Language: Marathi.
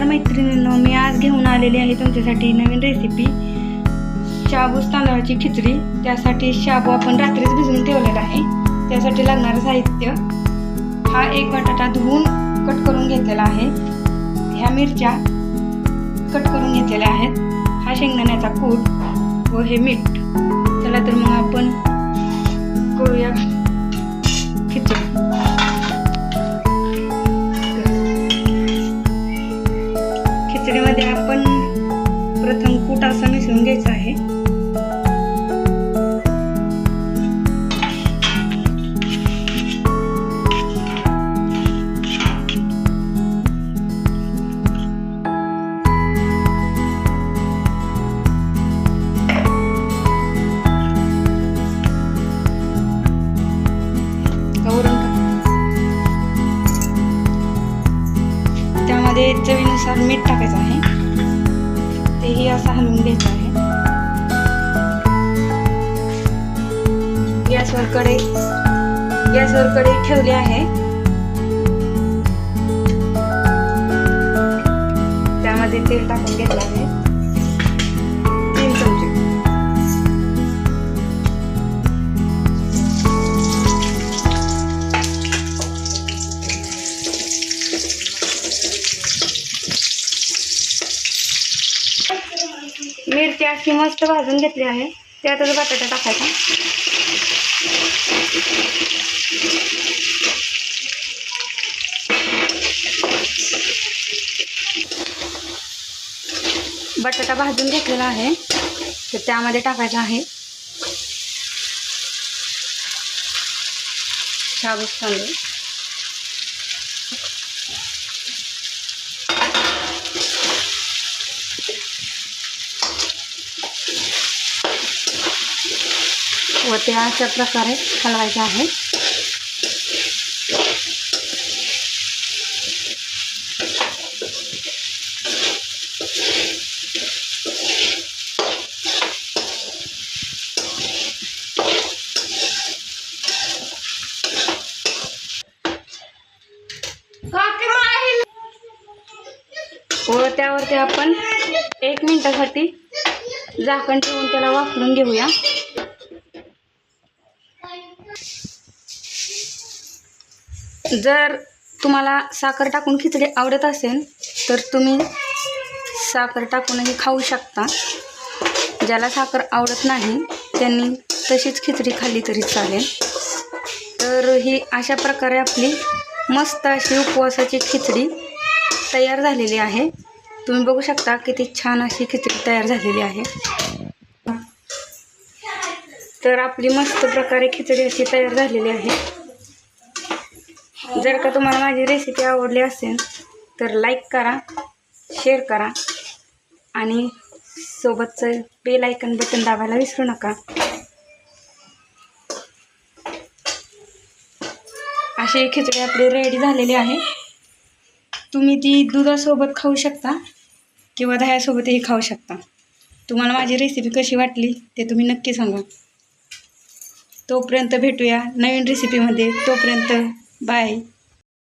नमस्कार मैत्रिणींनो मी आज घेऊन आलेली आहे तुमच्यासाठी नवीन रेसिपी शाबूस तांदळाची खिचडी. त्यासाठी शाबू आपण रात्रीच भिजवून ठेवलेला आहे. त्यासाठी लागणारं साहित्य हा एक बटाटा धुवून कट करून घेतलेला आहे. ह्या मिरच्या कट करून घेतलेल्या आहेत. हा शेंगदाण्याचा कूट व हे मीठ. चला तर मग आपण करूया खिचडी. त्यामध्ये चवीनुसार मीठ टाकायचं आहे. तेही असं हलवून घ्यायचं आहे. गॅसवर कडे गॅसवर कडे ठेवली आहे. त्यामध्ये तेल टाकून घेतलं आहे. मिरची अशी मस्त भाजून घेतली आहे. त्यातच बटाटा टाकायचा. बटाटा भाजून घेतलेला आहे. तर त्यामध्ये टाकायचा आहे. शाबूस तांदूळ. व ते अशा प्रकारे हलवायचे आहे. व त्यावरती आपण एक मिनिटासाठी झाकण ठेवून त्याला वापरून घेऊया. जर तुम्हाला साखर टाकून खिचडी आवडत असेल तर तुम्ही साखर टाकूनही खाऊ शकता. ज्याला साखर आवडत नाही त्यांनी तशीच खिचडी खाल्ली तरी चालेल. तर ही अशा प्रकारे आपली मस्त अशी उपवासाची खिचडी तयार झालेली आहे. तुम्ही बघू शकता किती छान अशी खिचडी तयार झालेली आहे. तर आपली मस्त प्रकारे खिचडी अशी तयार झालेली आहे. जर का तुम्हाला माझी रेसिपी आवडली असेल तर लाईक करा शेअर करा आणि सोबतचं बेल आयकन बटन दाबायला विसरू नका. अशी खिचडी आपली रेडी झालेली आहे. तुम्ही ती दुधासोबत खाऊ शकता किंवा दह्यासोबतही खाऊ शकता. तुम्हाला माझी रेसिपी कशी वाटली ते तुम्ही नक्की सांगा. तोपर्यंत भेटूया नवीन रेसिपीमध्ये तोपर्यंत Bye.